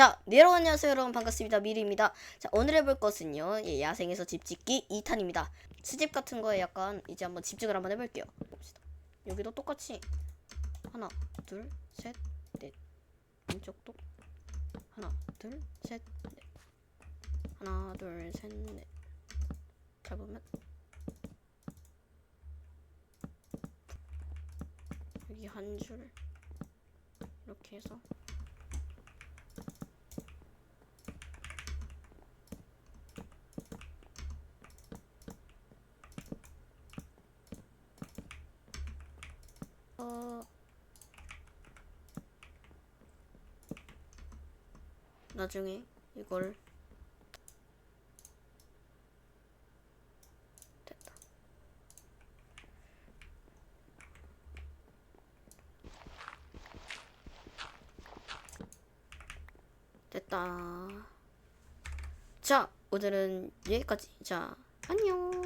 자, 네, 여러분 안녕하세요. 여러분 반갑습니다. 미리입니다. 자 오늘 해볼 것은요. 예, 야생에서 집 짓기 2탄입니다. 수집 같은 거에 약간 이제 한번 집중을 한번 해볼게요. 봅시다. 여기도 똑같이. 하나 둘셋넷. 왼쪽도 하나 둘셋넷. 하나 둘셋넷. 잡으면. 여기 한 줄. 이렇게 해서 어 나중에 이걸 됐다. 됐다. 자, 오늘은 여기까지. 자, 안녕.